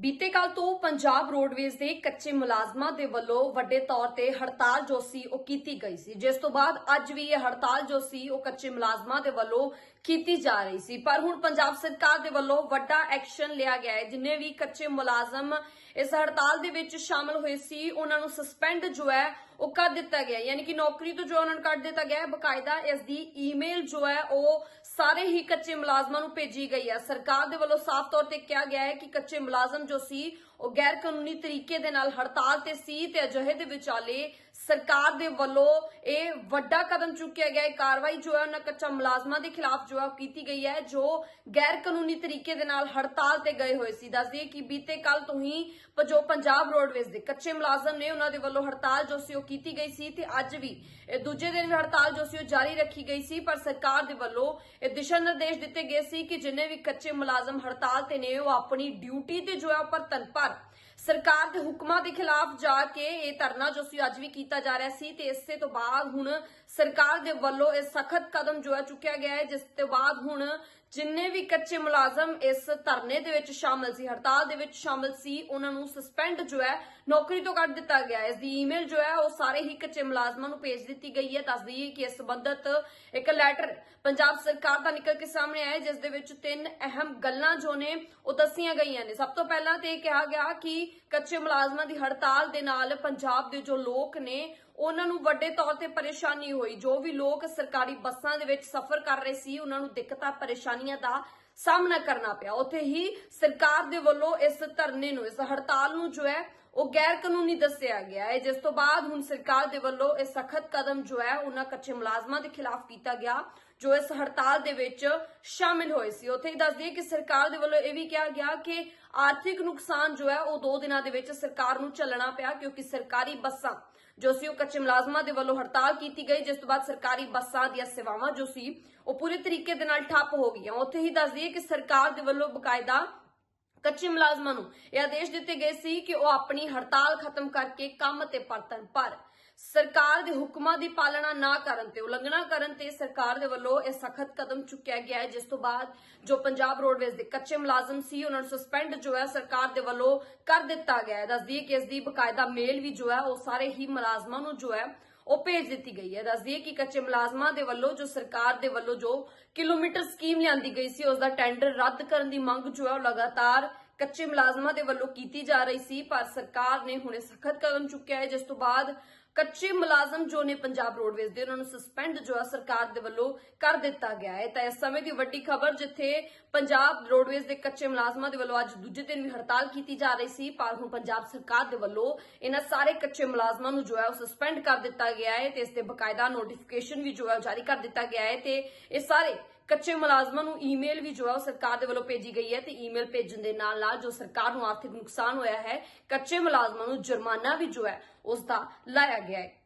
ਬੀਤੇ ਕੱਲ ਤੋਂ ਪੰਜਾਬ ਰੋਡਵੇਜ਼ ਦੇ ਕੱਚੇ ਮੁਲਾਜ਼ਮਾਂ ਦੇ ਵੱਲੋਂ ਵੱਡੇ ਤੌਰ ਤੇ ਹੜਤਾਲ ਜੋ ਸੀ ਉਹ ਕੀਤੀ ਗਈ ਸੀ। ਜਿਸ ਤੋਂ ਬਾਅਦ ਅੱਜ ਵੀ ਇਹ ਹੜਤਾਲ ਜੋ ਸੀ ਉਹ ਕੱਚੇ ਮੁਲਾਜ਼ਮਾਂ ਦੇ ਵੱਲੋਂ ਕੀਤੀ ਜਾ ਰਹੀ ਸੀ। ਪਰ ਹੁਣ ਪੰਜਾਬ ਸਰਕਾਰ ਦੇ ਵੱਲੋਂ ਵੱਡਾ ਐਕਸ਼ਨ ਲਿਆ ਗਿਆ ਹੈ। ਜਿੰਨੇ ਵੀ ਕੱਚੇ ਮੁਲਾਜ਼ਮ ਇਸ ਹੜਤਾਲ ਦੇ ਵਿੱਚ ਸ਼ਾਮਲ ਹੋਏ ਸੀ, ਉਹਨਾਂ ਨੂੰ ਸਸਪੈਂਡ ਜੋ ਹੈ ਉਹ ਕਰ ਦਿੱਤਾ ਗਿਆ ਯਾਨੀ ਕਿ ਨੌਕਰੀ ਤੋਂ ਜੋ ਉਹਨਾਂ ਨੂੰ ਕੱਢ ਦਿੱਤਾ ਗਿਆ ਹੈ, ਬਕਾਇਦਾ ਇਸ ਦੀ ਈਮੇਲ ਜੋ ਹੈ ਉਹ ਸਾਰੇ ਹੀ ਕੱਚੇ ਮੁਲਾਜ਼ਮਾਂ ਨੂੰ ਭੇਜੀ ਗਈ ਹੈ। ਸਰਕਾਰ ਦੇ ਵੱਲੋਂ ਸਾਫ਼ ਤੌਰ ਤੇ ਕਿਹਾ ਗਿਆ ਹੈ ਕਿ ਕੱਚੇ ਮੁਲਾਜ਼ਮ ਜੋ ਸੀ, ਉਹ ਗੈਰ ਕਾਨੂੰਨੀ ਤਰੀਕੇ ਦੇ ਨਾਲ ਹੜਤਾਲ ਤੇ ਸੀ ਤੇ ਅਜਿਹੇ ਦੇ ਵਿਚਾਲੇ ਸਰਕਾਰ ਦੇ ਵੱਲੋਂ ਇਹ ਵੱਡਾ ਕਦਮ ਚੁੱਕਿਆ ਗਿਆ। ਹੈ ਕਾਰਵਾਈ ਜੋ ਹੈ, ਉਹਨਾਂ ਕੱਚਾ ਮੁਲਾਜ਼ਮਾਂ ਦੇ ਖਿਲਾਫ ਜੋ ਹੈ ਕੀਤੀ ਗਈ ਹੈ, ਜੋ ਗੈਰ ਕਾਨੂੰਨੀ ਤਰੀਕੇ ਦੇ ਨਾਲ ਹੜਤਾਲ ਤੇ ਗਏ ਹੋਏ ਸੀ। ਦੱਸ ਦਈਏ ਕਿ ਬੀਤੇ ਕੱਲ ਤੋਂ ਹੀ ਜੋ ਪੰਜਾਬ ਰੋਡਵੇਜ਼ ਦੇ ਕੱਚੇ ਮੁਲਾਜ਼ਮ ਨੇ, ਉਹਨਾਂ ਦੇ ਵੱਲੋਂ ਹੜਤਾਲ ਜੋ ਸੀ, ਉਹ ਕੀਤੀ ਗਈ ਸੀ ਤੇ ਅੱਜ ਵੀ ਇਹ ਦੂਜੇ ਦਿਨ ਹੜਤਾਲ ਜੋ ਸੀ, ਉਹ ਜਾਰੀ ਰੱਖੀ ਗਈ ਸੀ। ਪਰ ਸਰਕਾਰ ਦੇ ਵੱਲੋਂ ਇਹ ਦਿਸ਼ਾ ਨਿਰਦੇਸ਼ ਦਿੱਤੇ ਗਏ ਸੀ ਕਿ ਜਿੰਨੇ ਵੀ ਕੱਚੇ ਮੁਲਾਜ਼ਮ ਹੜਤਾਲ ਤੇ ਨੇ, ਉਹ ਆਪਣੀ ਡਿਊਟੀ ਤੇ ਜੋ ਹੈ, ਉਹ ਪਰਤਨ ਪਰ ਸਰਕਾਰ ਦੇ ਹੁਕਮਾਂ ਦੇ ਖਿਲਾਫ ਜਾ ਕੇ ਇਹ ਧਰਨਾ ਜੋ ਸੀ ਅੱਜ ਵੀ ਕੀਤਾ ਜਾ ਰਿਹਾ ਸੀ ਤੇ ਇਸੇ ਤੋਂ ਬਾਅਦ ਹੁਣ ਸਰਕਾਰ ਦੇ ਵੱਲੋਂ ਇਹ ਸਖਤ ਕਦਮ ਜੋ ਹੈ ਚੁੱਕਿਆ ਗਿਆ ਹੈ ਜਿਸ ਤੋਂ ਬਾਅਦ ਹੁਣ ਜਿੰਨੇ ਵੀ ਕੱਚੇ ਮੁਲਾਜ਼ਮ ਇਸ ਧਰਨੇ ਦੇ ਵਿੱਚ ਸ਼ਾਮਲ ਸੀ ਹੜਤਾਲ ਦੇ ਵਿੱਚ ਸ਼ਾਮਲ ਸੀ ਉਹਨਾਂ ਨੂੰ ਸਸਪੈਂਡ ਜੋ ਹੈ ਨੌਕਰੀ ਤੋਂ ਕੱਢ ਦਿੱਤਾ ਗਿਆ ਇਸ ਦੀ ਈਮੇਲ ਜੋ ਹੈ ਉਹ ਸਾਰੇ ਹੀ ਕੱਚੇ ਮੁਲਾਜ਼ਮਾਂ ਨੂੰ ਭੇਜ ਦਿੱਤੀ ਗਈ ਹੈ। ਦੱਸ ਦਈਏ ਕਿ ਇਸ ਸੰਬੰਧਤ ਇੱਕ ਲੈਟਰ ਪੰਜਾਬ ਸਰਕਾਰ ਦਾ ਨਿਕਲ ਕੇ ਸਾਹਮਣੇ ਆਇਆ ਹੈ, ਜਿਸ ਦੇ ਵਿੱਚ ਤਿੰਨ ਅਹਿਮ ਗੱਲਾਂ ਜੋ ਨੇ ਉਹ ਦੱਸੀਆਂ ਗਈਆਂ ਨੇ। ਸਭ ਤੋਂ ਪਹਿਲਾਂ ਤੇ ਇਹ ਕਿਹਾ ਗਿਆ ਕਿ ਕੱਚੇ ਮੁਲਾਜ਼ਮਾਂ ਦੀ ਹੜਤਾਲ ਦੇ ਨਾਲ ਪੰਜਾਬ ਦੇ ਜੋ ਲੋਕ ਨੇ ਉਹਨਾਂ ਨੂੰ ਵੱਡੇ ਤੌਰ ਤੇ ਪਰੇਸ਼ਾਨੀ ਹੋਈ। ਜੋ ਵੀ ਲੋਕ ਸਰਕਾਰੀ ਬੱਸਾਂ ਦੇ ਵਿੱਚ ਸਫ਼ਰ ਕਰ ਰਹੇ ਸੀ, ਉਹਨਾਂ ਨੂੰ ਦਿੱਕਤਾਂ, ਪਰੇਸ਼ਾਨੀਆਂ ਦਾ ਸਾਹਮਣਾ ਕਰਨਾ ਪਿਆ। ਉੱਥੇ ਹੀ ਸਰਕਾਰ ਦੇ ਵੱਲੋਂ ਇਸ ਧਰਨੇ ਨੂੰ, ਇਸ ਹੜਤਾਲ ਨੂੰ ਜੋ ਹੈ, ਉਹ ਗੈਰ ਕਾਨੂੰਨੀ ਦੱਸਿਆ ਗਿਆ ਹੈ। ਜਿਸ ਤੋਂ ਬਾਅਦ ਹੁਣ ਸਰਕਾਰ ਦੇ ਵੱਲੋਂ ਇਹ ਸਖਤ ਕਦਮ ਜੋ ਹੈ, ਉਹਨਾਂ ਕੱਚੇ ਮੁਲਾਜ਼ਮਾਂ ਦੇ ਖਿਲਾਫ ਕੀਤਾ ਗਿਆ, ਜੋ ਇਸ ਹੜਤਾਲ ਦੇ ਵਿੱਚ ਸ਼ਾਮਿਲ ਹੋਏ ਸੀ। ਉੱਥੇ ਹੀ ਦੱਸ ਦਈਏ ਕਿ ਸਰਕਾਰ ਦੇ ਵੱਲੋਂ ਇਹ ਵੀ ਕਿਹਾ ਗਿਆ ਕਿ ਆਰਥਿਕ ਨੁਕਸਾਨ ਜੋ ਹੈ, ਉਹ 2 ਦਿਨਾਂ ਦੇ ਵਿੱਚ ਸਰਕਾਰ ਨੂੰ ਚੱਲਣਾ ਪਿਆ, ਕਿਉਂਕਿ ਸਰਕਾਰੀ ਬੱਸਾਂ ਜੋ ਸੀ ਉਹ ਕੱਚੇ ਮੁਲਾਜ਼ਮਾਂ ਦੇ ਵੱਲੋਂ ਹੜਤਾਲ ਕੀਤੀ ਗਈ, ਜਿਸ ਤੋਂ ਬਾਅਦ ਸਰਕਾਰੀ ਬੱਸਾਂ ਦੀਆਂ ਸੇਵਾਵਾਂ ਜੋ ਸੀ, ਉਹ ਪੂਰੇ ਤਰੀਕੇ ਦੇ ਨਾਲ ਠੱਪ ਹੋ ਗਈਆਂ। ਉੱਥੇ ਹੀ ਦੱਸ ਦਈਏ ਕਿ ਸਰਕਾਰ ਦੇ ਵੱਲੋਂ ਬਕਾਇਦਾ ਕੱਚੇ ਮੁਲਾਜ਼ਮਾਂ ਨੂੰ। ਇਹ ਆਦੇਸ਼ ਦਿੱਤੇ ਗਏ ਸੀ ਕਿ ਉਹ ਆਪਣੀ ਹੜਤਾਲ ਖਤਮ ਕਰਕੇ ਕੰਮ ਤੇ ਪਰਤਣ, ਪਰ ਸਰਕਾਰ ਦੇ ਹੁਕਮਾਂ ਦੀ ਪਾਲਣਾ ਨਾ ਕਰਨ ਤੇ, ਉਲੰਘਣਾ ਕਰਨ ਤੇ ਸਰਕਾਰ ਦੇ ਵੱਲੋਂ ਇਹ ਸਖਤ ਕਦਮ ਚੁੱਕਿਆ ਗਿਆ ਹੈ, ਜਿਸ ਤੋਂ ਬਾਅਦ ਜੋ ਪੰਜਾਬ ਰੋਡਵੇਜ਼ ਦੇ ਕੱਚੇ ਮੁਲਾਜ਼ਮ ਸੀ, ਉਹਨਾਂ ਨੂੰ ਸਸਪੈਂਡ ਜੋ ਹੈ ਸਰਕਾਰ ਦੇ ਵੱਲੋਂ ਕਰ ਦਿੱਤਾ ਗਿਆ ਹੈ। ਦੱਸਦੀ ਕਿ ਇਸ ਦੀ ਬਕਾਇਦਾ ਮੇਲ ਵੀ ਜੋ ਹੈ, ਉਹ ਸਾਰੇ ਹੀ ਮੁਲਾਜ਼ਮਾਂ ਨੂੰ ਜੋ ਹੈ ਉਹ ਭੇਜ ਦਿੱਤੀ ਗਈ ਹੈ। ਦੱਸਦੀ ਕਿ ਕੱਚੇ ਮੁਲਾਜ਼ਮਾਂ ਦੇ ਵੱਲੋਂ ਜੋ ਸਰਕਾਰ ਦੇ ਵੱਲੋਂ ਜੋ ਕਿਲੋਮੀਟਰ ਸਕੀਮ ਲਿਆਂਦੀ ਗਈ ਸੀ, ਉਸ ਦਾ ਟੈਂਡਰ ਰੱਦ ਕਰਨ ਦੀ ਮੰਗ ਜੋ ਹੈ, ਉਹ ਲਗਾਤਾਰ ਕੱਚੇ ਮੁਲਾਜ਼ਮਾਂ ਦੇ ਵੱਲੋਂ ਕੀਤੀ ਜਾ ਰਹੀ ਸੀ, ਪਰ ਸਰਕਾਰ ਨੇ ਹੁਣੇ ਸਖਤ ਕਦਮ ਚੁੱਕਿਆ ਹੈ, ਜਿਸ ਤੋਂ ਬਾਅਦ ਕੱਚੇ ਮੁਲਾਜ਼ਮ ਜੋ ਨੇ ਪੰਜਾਬ ਰੋਡਵੇਜ਼ ਦੇ, ਉਹਨਾਂ ਨੂੰ ਸਸਪੈਂਡ ਜੋ ਹੈ ਸਰਕਾਰ ਦੇ ਵੱਲੋਂ ਕਰ ਦਿੱਤਾ ਗਿਆ ਹੈ। ਤਾਂ ਇਸ ਸਮੇਂ ਦੀ ਵੱਡੀ ਖਬਰ ਜਿੱਥੇ ਪੰਜਾਬ ਰੋਡਵੇਜ਼ ਦੇ ਕੱਚੇ ਮੁਲਾਜ਼ਮਾਂ ਦੇ ਵੱਲੋਂ ਅੱਜ ਦੂਜੇ ਦਿਨ ਵੀ ਹੜਤਾਲ ਕੀਤੀ ਜਾ ਰਹੀ ਸੀ, ਪਰ ਹੁਣ ਪੰਜਾਬ ਸਰਕਾਰ ਦੇ ਵੱਲੋਂ ਇਹਨਾਂ ਸਾਰੇ ਕੱਚੇ ਮੁਲਾਜ਼ਮਾਂ ਨੂੰ ਜੋ ਹੈ ਉਹ ਸਸਪੈਂਡ ਕਰ ਦਿੱਤਾ ਗਿਆ ਹੈ ਤੇ ਇਸ ਤੇ ਬਕਾਇਦਾ ਨੋਟੀਫਿਕੇਸ਼ਨ ਵੀ ਜੋ ਹੈ ਉਹ ਜਾਰੀ ਕਰ ਦਿੱਤਾ ਗਿਆ ਹੈ ਤੇ ਇਹ ਸਾਰੇ ਕੱਚੇ ਮੁਲਾਜ਼ਮਾਂ ਨੂੰ ਈਮੇਲ ਵੀ ਜੋ ਹੈ ਉਹ ਸਰਕਾਰ ਦੇ ਵੱਲੋਂ ਭੇਜੀ ਗਈ ਹੈ ਤੇ ਈਮੇਲ ਭੇਜਣ ਦੇ ਨਾਲ ਨਾਲ ਜੋ ਸਰਕਾਰ ਨੂੰ ਆਰਥਿਕ ਨੁਕਸਾਨ ਹੋਇਆ ਹੈ, ਕੱਚੇ ਮੁਲਾਜ਼ਮਾਂ ਨੂੰ ਜੁਰਮਾਨਾ ਵੀ ਜੋ ਹੈ ਉਸ ਦਾ ਲਾਇਆ ਗਿਆ ਹੈ।